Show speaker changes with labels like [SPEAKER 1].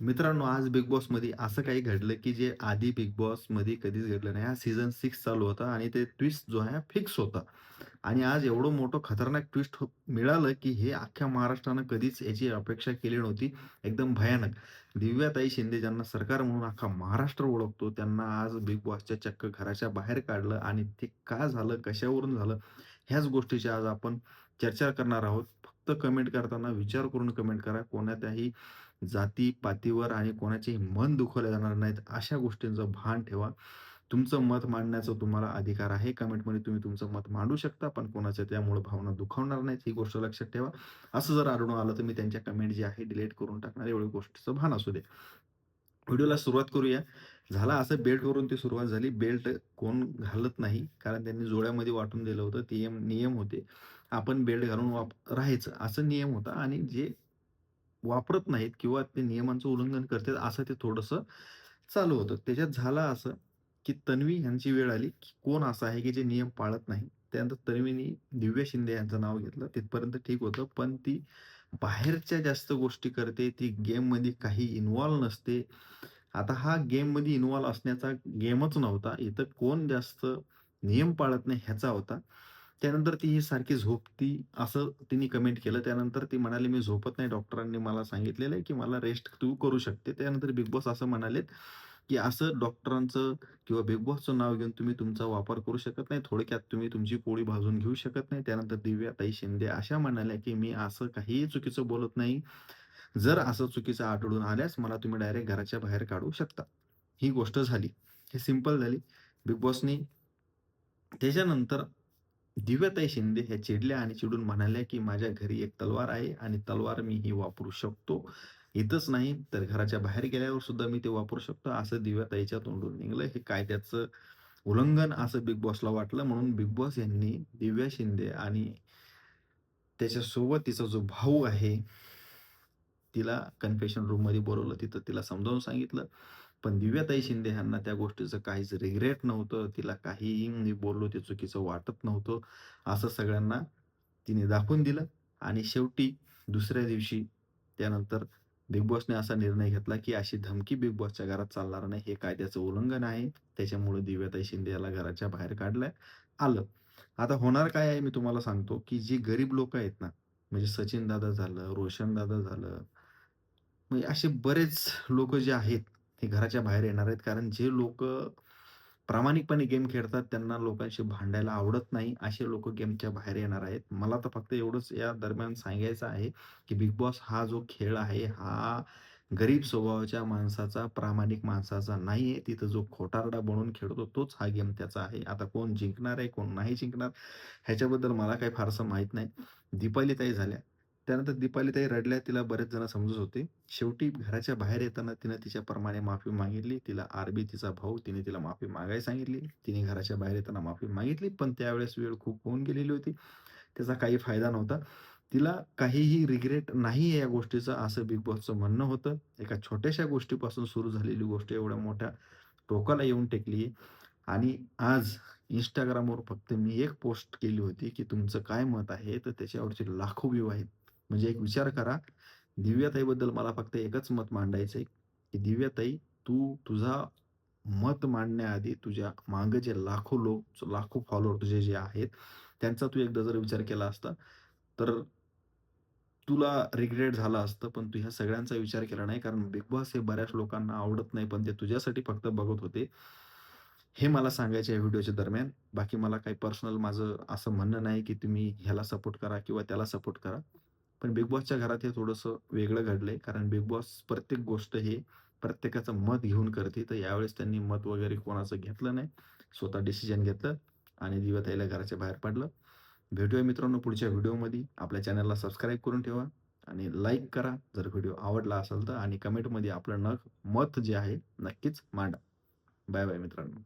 [SPEAKER 1] मित्रांनो आज बिग बॉसमध्ये असं काही घडलं की जे आधी बिग बॉसमध्ये कधीच घडलं नाही. हा सीझन सिक्स चालू होता आणि ते ट्विस्ट जो आहे फिक्स होता. आणि आज एवढं मोठं खतरनाक ट्विस्ट हो मिळालं की हे अख्ख्या महाराष्ट्रानं कधीच याची अपेक्षा केली नव्हती. एकदम भयानक. दिव्याताई शिंदे ज्यांना सरकार म्हणून अख्खा महाराष्ट्र ओळखतो, त्यांना आज बिग बॉसच्या चक्क घराच्या बाहेर काढलं आणि ते का झालं, कशावरून झालं, ह्याच गोष्टीची आज आपण चर्चा करणार आहोत. फक्त कमेंट करताना विचार करून कमेंट करा. कोणत्याही जाती-पातीवर आणि कोणाचेही मन दुखवले जाणार नाहीत, अशा गोष्टींचं भान ठेवा. तुमचं मत मांडण्याचा तुम्हाला अधिकार आहे. कमेंटमध्ये तुम्ही तुमचं मत मांडू शकता, पण कोणाच्या त्यामुळे भावना दुखावणार नाहीत, ही गोष्ट लक्षात ठेवा. असं जर आढळून आलं, तर मी त्यांच्या कमेंट जे आहे डिलीट करून टाकणार, एवढी गोष्टीचं भान असू दे. व्हिडिओला सुरुवात करूया. झाला असं बेल्टवरून ती सुरुवात झाली. बेल्ट कोण घालत नाही, कारण त्यांनी जोड्यामध्ये वाटून दिलं होतं. ते नियम होते. आपण बेल्ट घालून वाप राहायचं, असं नियम होता आणि जे वापरत नाहीत किंवा ते नियमांचं उल्लंघन करतात, असं ते थोडंसं चालू होतं. त्याच्यात झालं असं, की तन्वी ह्यांची वेळ आली, की कोण असं आहे, की जे नियम पाळत नाही. त्यानंतर तन्वीनी दिव्या शिंदे यांचं नाव घेतलं. तिथपर्यंत ठीक होतं. पण ती बाहेरच्या जास्त गोष्टी करते. ती गेममध्ये काही इन्वॉल्व नसते. आता हा गेममध्ये इन्वॉल्व असण्याचा गेमच नव्हता. इथं कोण जास्त नियम पाळत नाही ह्याचा होता. त्यानंतर ती ही सारखी झोपती, असं तिने कमेंट केलं. त्यानंतर ती म्हणाली, "मी झोपत नाही. डॉक्टरांनी मला सांगितलेलं आहे, की मला रेस्ट तू करू शकते." त्यानंतर बिग बॉस असं म्हणालेत, की असं डॉक्टरांचं किंवा बिग बॉसचं नाव घेऊन तुम्ही तुमचा वापर करू शकत नाही. थोडक्यात तुम्ही तुमची पोळी भाजून घेऊ शकत नाही. त्यानंतर दिव्याताई शिंदे अशा म्हणाल्या, की "मी असं काहीही चुकीचं बोलत नाही. जर असं चुकीचं आढळून आल्यास मला तुम्ही डायरेक्ट घराच्या बाहेर काढू शकता." ही गोष्ट झाली. हे सिंपल झाली. बिग बॉसनी त्याच्यानंतर दिव्याताई शिंदे ह्या चिडल्या आणि चिडून म्हणाल्या, की "माझ्या घरी एक तलवार आहे आणि तलवार मी ही वापरू शकतो. इथंच नाही तर घराच्या बाहेर गेल्यावर सुद्धा मी ते वापरू शकतो." असं दिव्याताईच्या तोंडून निघलं हे कायद्याचं उल्लंघन असं बिग बॉसला वाटलं. म्हणून बिग बॉस यांनी दिव्या शिंदे आणि त्याच्यासोबत तिचा जो भाऊ आहे, तिला कन्फेशन रूममध्ये बोलवलं तिथं तिला समजावून सांगितलं. पण दिव्याताई शिंदे ह्यांना त्या गोष्टीचं काहीच रिग्रेट नव्हतं. तिला काहीही मी बोललो ते चुकीचं वाटत नव्हतं. असं सगळ्यांना तिने दाखवून दिलं आणि शेवटी दुसऱ्या दिवशी त्यानंतर बिग बॉसने असा निर्णय घेतला, की अशी धमकी बिग बॉसच्या घरात चालणार नाही. हे कायद्याचं उल्लंघन आहे. त्याच्यामुळे दिव्याताई शिंदे याला घराच्या बाहेर काढलं आलं. आता होणार काय आहे मी तुम्हाला सांगतो, की जी गरीब लोकं आहेत ना, म्हणजे सचिन दादा झालं, रोशन दादा झालं, म्हणजे असे बरेच लोक जे आहेत, ते घराच्या बाहेर येणार आहेत. कारण जे लोक प्रामाणिकपणे गेम खेळतात, त्यांना लोकांशी भांडायला आवडत नाही. असे लोक गेमच्या बाहेर येणार आहेत. मला तर फक्त एवढंच या दरम्यान सांगायचं आहे, की बिग बॉस हा जो खेळ आहे, हा गरीब स्वभावाच्या माणसाचा, प्रामाणिक माणसाचा नाही आहे तिथं जो खोटारडा बनून खेळतो, तोच हा गेम त्याचा आहे. आता कोण जिंकणार आहे, कोण नाही जिंकणार, ह्याच्याबद्दल मला काही फारसं माहीत नाही. दीपालीताई झाल्या. त्यानंतर दीपालीताई रडल्या. तिला बरेच जण समजत होते. शेवटी घराच्या बाहेर येताना तिनं तिच्याप्रमाणे माफी मागितली. तिला आरबी तिचा भाऊ, तिने तिला माफी मागायला सांगितली. तिने घराच्या बाहेर येताना माफी मागितली. पण त्यावेळेस वेळ खूप होऊन गेलेली होती. त्याचा काही फायदा नव्हता. तिला काहीही रिग्रेट नाहीये या गोष्टीचं, असं बिग बॉसचं म्हणणं होतं. एका छोट्याशा गोष्टीपासून सुरू झालेली गोष्ट एवढ्या मोठ्या टोकाला येऊन टेकली आहे. आणि आज इंस्टाग्रामवर फक्त मी एक पोस्ट केली होती, की तुमचं काय मत आहे? तर त्याच्यावरचे लाखो व्ह्यू आहेत. म्हणजे एक विचार करा, दिव्याताईबद्दल मला फक्त एकच मत मांडायचं आहे, की दिव्याताई तू तुझा मत मांडण्याआधी तुझ्या मागे जे लाखो लोक, लाखो फॉलोअर तुझे जे आहेत, त्यांचा तू एकदा जर विचार केला असता, तर तुला रिग्रेट झाला असतं. पण तू ह्या सगळ्यांचा विचार केला नाही. कारण बिग बॉस हे बऱ्याच लोकांना आवडत नाही. पण ते तुझ्यासाठी फक्त बघत होते. हे मला सांगायचे या व्हिडिओच्या दरम्यान. बाकी मला काही पर्सनल माझं असं म्हणणं नाही, की तुम्ही ह्याला सपोर्ट करा किंवा त्याला सपोर्ट करा. पण बिग बॉसच्या घरात हे थोडंसं वेगळं घडलंय. कारण बिग बॉस प्रत्येक गोष्ट हे प्रत्येकाचं मत घेऊन करते. तर यावेळेस त्यांनी मत वगैरे कोणाचं घेतलं नाही. स्वतः डिसिजन घेतलं आणि दिवताईला घराच्या बाहेर पडलं भेटूया मित्रांनो पुढच्या व्हिडिओमध्ये. आपल्या चॅनलला सबस्क्राईब करून ठेवा आणि लाईक करा जर व्हिडिओ आवडला असेल तर आणि कमेंटमध्ये आपलं न मत जे आहे नक्कीच मांडा. बाय बाय मित्रांनो.